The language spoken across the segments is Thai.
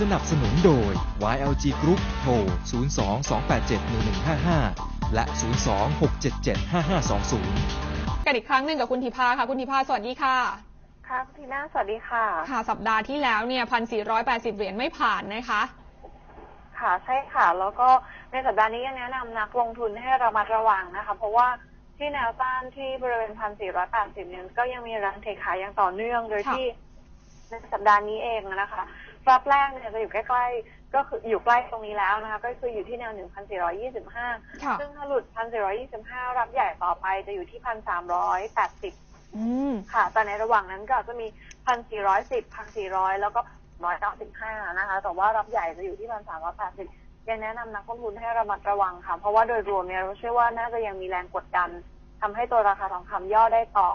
สนับสนุนโดย YLG Group โทร 02-287-1155 และ 02-677-5520 กันอีกครั้งหนึ่งกับคุณธิพาค่ะ คุณธิพาสวัสดีค่ะค่ะคุณทีน่าสวัสดีค่ะ ค่ะ สัปดาห์ที่แล้วเนี่ยพันสี่ร้อยแปดสิบเหรียญไม่ผ่านนะคะ ค่ะใช่ค่ะ แล้วก็ในสัปดาห์นี้ยังแนะนำนักลงทุนให้ระมัดระวังนะคะ เพราะว่าที่แนวต้านที่บริเวณพันสี่ร้อยแปดสิบเนี่ยก็ยังมีแรงเทขายอย่างต่อเนื่องโดยค่ะที่ในสัปดาห์นี้เองนะคะ รอบแรกเนี่ยจะอยู่ใกล้ๆ ก็คืออยู่ใกล้ตรงนี้แล้วนะคะ ก็คืออยู่ที่แนวหนึ่งพันสี่ร้อยี่สิบห้าค่ะซึ่งถ้าหลุดพันสี่ร้อยี่สิบห้ารับใหญ่ต่อไปจะอยู่ที่พันสามร้อยแปดสิบอืมค่ะ แต่ในระหว่างนั้นก็อาจจะมีพันสี่ร้อยสิบพันสี่ร้อยแล้วก็ร้อยเก้าสิบห้านะคะ แต่ว่ารับใหญ่จะอยู่ที่พันสามร้อยแปดสิบยังแนะนำนักลงทุนให้ระมัดระวังค่ะ เพราะว่าโดยรวมเนี่ยเราเชื่อว่าน่าจะยังมีแรงกดดันทำให้ตัวราคาทองคำย่อได้ต่อ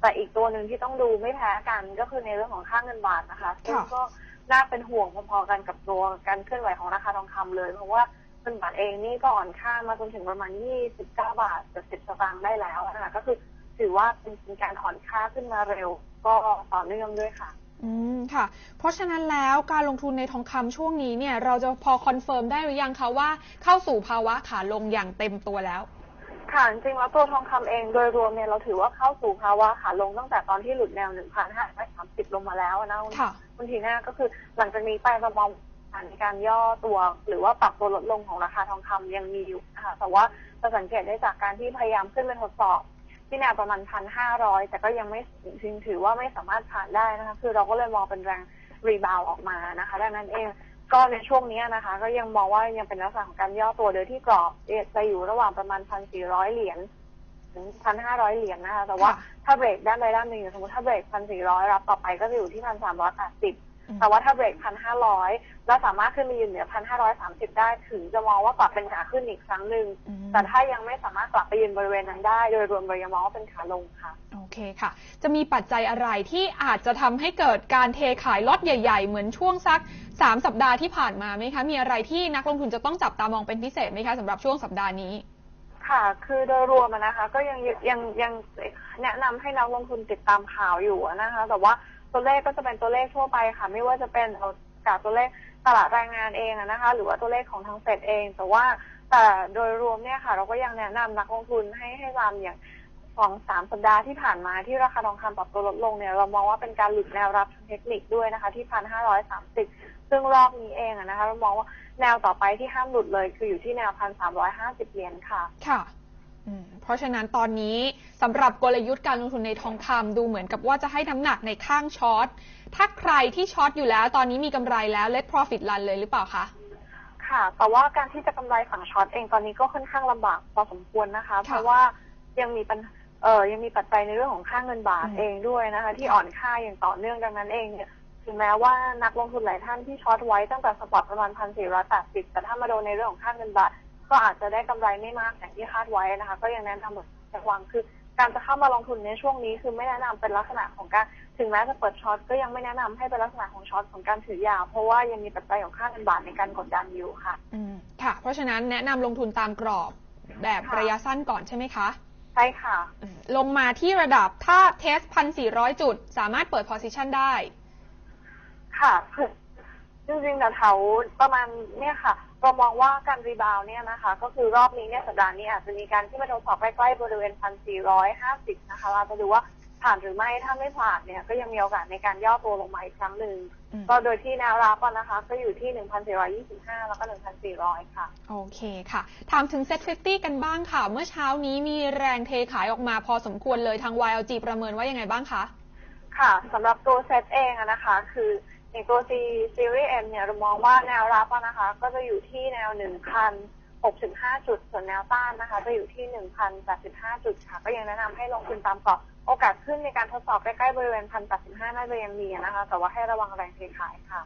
แต่อีกตัวหนึ่งที่ต้องดูไม่แพ้กันก็คือในเรื่องของค่าเงินบาทนะคะซึ่งก็ น่าเป็นห่วงพอๆกันกับตัวการเคลื่อนไหวของราคาทองคำเลย เพราะว่าเงินบาทเองนี่ก็อ่อนค่ามาจนถึงประมาณ 29 บาท10สตางค์ได้แล้วนะคะก็คือถือว่าเป็นการอ่อนค่าขึ้นมาเร็ว ก็ต่อเนื่องด้วยค่ะ อืมค่ะ เพราะฉะนั้นแล้วการลงทุนในทองคำช่วงนี้เนี่ย เราจะพอคอนเฟิร์มได้หรือยังคะว่าเข้าสู่ภาวะขาลงอย่างเต็มตัวแล้ว ค่ะจริงๆแล้วตัวทองคำเองโดยรวมเนี่ยเราถือว่าเข้าสู่ภาวะขาลงตั้งแต่ตอนที่หลุดแนว1,530ลงมาแล้วนะคุณค่ะคุณทีน่าก็คือหลังจากนี้ไปเรามองผ่านในการย่อตัวหรือว่าปรับตัวลดลงของราคาทองคำยังมีอยู่นะคะแต่ว่าจะสังเกตได้จากการที่พยายามขึ้นไปทดสอบที่แนวประมาณพันห้าร้อยแต่ก็ยังไม่ถึงถือว่าไม่สามารถผ่านได้นะคะคือเราก็เลยมองเป็นแรงรีบาวออกมานะคะ ดังนั้นเอง ก็ในช่วงนี้นะคะ ก็ยังมองว่ายังเป็นลักษณะของการย่อตัวโดยที่กรอบจะอยู่ระหว่างประมาณพันสี่ร้อยเหรียญถึงพันห้าร้อยเหรียญนะคะ แต่ว่าค่ะถ้าเบรกด้านใดด้านหนึ่งอย่างสมมติถ้าเบรกพันสี่ร้อยรับต่อไปก็จะอยู่ที่พันสามร้อยแปดสิบอืม แต่ว่าถ้าเบรกพันห้าร้อยแล้วสามารถขึ้นไปยืนเหนือพันห้าร้อยสามสิบได้ถึงจะมองว่ากลับเป็นขาขึ้นอีกครั้งหนึ่งอืมแต่ถ้ายังไม่สามารถกลับไปยืนบริเวณนั้นได้ โดยรวมเรายังมองว่าเป็นขาลงค่ะ โอเคค่ะ จะมีปัจจัยอะไรที่อาจจะทำให้เกิดการเทขายล็อตใหญ่ ๆ เหมือนช่วงสักสามสัปดาห์ที่ผ่านมาไหมคะ มีอะไรที่นักลงทุนจะต้องจับตามองเป็นพิเศษไหมคะสำหรับช่วงสัปดาห์นี้ค่ะ คือโดยรวมอะนะคะ ก็ยังยังยังแนะนำให้นักลงทุนติดตามข่าวอยู่อะนะคะ แต่ว่า ตัวเลขก็จะเป็นตัวเลขทั่วไปค่ะ ไม่ว่าจะเป็นเอาจากตัวเลขตลาดแรงงานเองนะคะ หรือว่าตัวเลขของทางเฟดเอง แต่ว่าแต่โดยรวมเนี่ยค่ะ เราก็ยังแนะนำนักลงทุนให้ให้ตามอย่างสองสามสัปดาห์ที่ผ่านมาที่ราคาทองคำปรับตัวลดลงเนี่ยเรามองว่าเป็นการหลุดแนวรับทางเทคนิคด้วยนะคะ ที่พันห้าร้อยสามสิบซึ่งรอบนี้เองนะคะ เรามองว่าแนวต่อไปที่ห้ามหลุดเลย คืออยู่ที่แนวพันสามร้อยห้าสิบเหรียญค่ะค่ะ เพราะฉะนั้นตอนนี้สำหรับกลยุทธ์การลงทุนในทองคำดูเหมือนกับว่าจะให้น้ำหนักในข้างช็อต ถ้าใครที่ช็อตอยู่แล้ว ตอนนี้มีกำไรแล้ว let profit run เลยหรือเปล่าคะ ค่ะ แต่ว่าการที่จะกำไรฝั่งช็อตเองตอนนี้ก็ค่อนข้างลำบากพอสมควรนะคะ เพราะว่ายังมีปัญเออยังมีปัจจัยในเรื่องของค่าเงินบาทอืมเองด้วยนะคะ ที่อ่อนค่าอย่างต่อเนื่องดังนั้นเองเนี่ยถึงแม้ว่านักลงทุนหลายท่านที่ช็อตไว้ตั้งแต่สปอตประมาณพันสี่ร้อยแปดสิบแต่ถ้ามาโดนในเรื่องของค่าเงินบาท ก็อาจจะได้กำไรไม่มากอย่างที่คาดไว้นะคะ ก็ยังแนะนำเหมือนระวังคือการจะเข้ามาลงทุนในช่วงนี้คือไม่แนะนำเป็นลักษณะของการถึงแม้จะเปิดช็อตก็ยังไม่แนะนำให้เป็นลักษณะของช็อตของการถือยาว เพราะว่ายังมีปัจจัยของค่าเงินบาทในการกดดันอยู่ค่ะ อืมค่ะ เพราะฉะนั้นแนะนำลงทุนตามกรอบแบบค่ะระยะสั้นก่อนใช่ไหมคะใช่ค่ะอืมลงมาที่ระดับถ้าเทสพันสี่ร้อยจุด สามารถเปิด position ได้ ค่ะคือจริงๆแต่แถวประมาณเนี่ยค่ะ เรามองว่าการรีบาวด์เนี่ยนะคะ ก็คือรอบนี้เนี่ยสัปดาห์นี้อาจจะมีการที่มาทดสอบใกล้ๆบริเวณพันสี่ร้อยห้าสิบนะคะเราจะดูว่าผ่านหรือไม่ถ้าไม่ผ่านเนี่ยก็ยังมีโอกาสในการย่อตัวลงมาอีกครั้งหนึ่งอืมก็โดยที่แนวรับอะนะคะ ก็อยู่ที่หนึ่งพันสี่ร้อยี่สิบห้าแล้วก็หนึ่งพันสี่ร้อยค่ะ โอเคค่ะ ถามถึง Set 50กันบ้างค่ะ เมื่อเช้านี้มีแรงเทขายออกมาพอสมควรเลยทาง YLG ประเมินว่ายังไงบ้างคะ ค่ะสำหรับตัวเซตเองอะนะคะ คือ อย่างตัว C Series M เนี่ยเรามองว่าแนวรับนะคะ ก็จะอยู่ที่แนว 1,065 จุด ส่วนแนวต้านนะคะ จะอยู่ที่ 1,085 จุดค่ะ ก็ยังแนะนำให้ลงทุนตามกรอบโอกาสขึ้นในการทดสอบใกล้ๆบริเวณ1,085น่าจะยังมีนะคะ แต่ว่าให้ระวังแรงเทขายค่ะ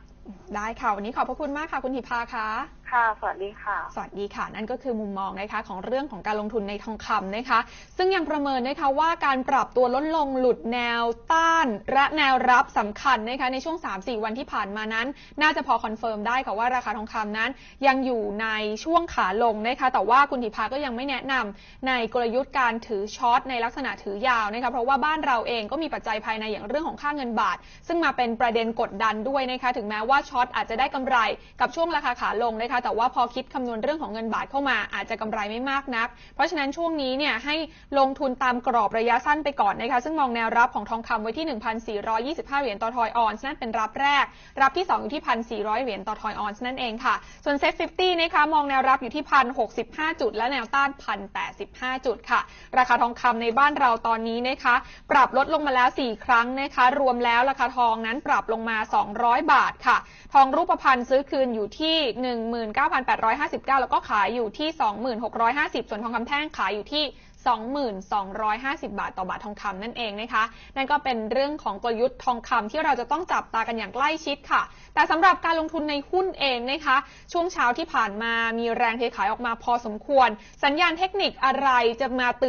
ได้ค่ะ วันนี้ขอบพระคุณมากค่ะ คุณหิพาค่ะ ค่ะ สวัสดีค่ะ สวัสดีค่ะ นั่นก็คือมุมมองนะคะของเรื่องของการลงทุนในทองคำนะคะ ซึ่งยังประเมินนะคะว่าการปรับตัวลดลงหลุดแนวต้าน และแนวรับสำคัญนะคะในช่วง 3-4 วันที่ผ่านมานั้น น่าจะพอคอนเฟิร์มได้ค่ะว่าราคาทองคำนั้น ยังอยู่ในช่วงขาลงนะคะ แต่ว่าคุณธิพาก็ยังไม่แนะนำในกลยุทธ์การถือช็อตในลักษณะถือยาวนะคะ เพราะว่าบ้านเราเองก็มีปัจจัยภายในอย่างเรื่องของค่าเงินบาท ซึ่งมาเป็นประเด็นกดดันด้วยนะคะ ถึงแม้ว่าช็อตอาจจะได้กำไรกับช่วงราคาขาลงนะคะแต่ว่าพอคิดคำนวณเรื่องของเงินบาทเข้ามาอาจจะกำไรไม่มากนัก เพราะฉะนั้นช่วงนี้เนี่ยให้ลงทุนตามกรอบระยะสั้นไปก่อนนะคะ ซึ่งมองแนวรับของทองคำไว้ที่ 1,425 เหรียญต่อทอยออนซ์นั่นเป็นรับแรก รับที่ 2 อยู่ที่ 1,400 เหรียญต่อทอยออนซ์นั่นเองค่ะ ส่วนเซ็ต50 นะคะ มองแนวรับอยู่ที่ 1,065 จุด และแนวต้าน 1,085 จุดค่ะ ราคาทองคำในบ้านเราตอนนี้นะคะ ปรับลดลงมาแล้ว 4 ครั้งนะคะ รวมแล้วราคาทองนั้นปรับลงมา 200 บาทค่ะ ทองรูปพรรณซื้อคืนอยู่ที่29,859 แล้วก็ขายอยู่ที่2650 ส่วนทองคำแท่งขายอยู่ที่2,250 บาทต่อบาททองคำนั่นเองนะคะ นั่นก็เป็นเรื่องของกลยุทธ์ทองคำที่เราจะต้องจับตากันอย่างใกล้ชิดค่ะ แต่สำหรับการลงทุนในหุ้นเองนะคะ ช่วงเช้าที่ผ่านมามีแรงเทขายออกมาพอสมควร สัญญาณเทคนิคอะไรจะมาเตือน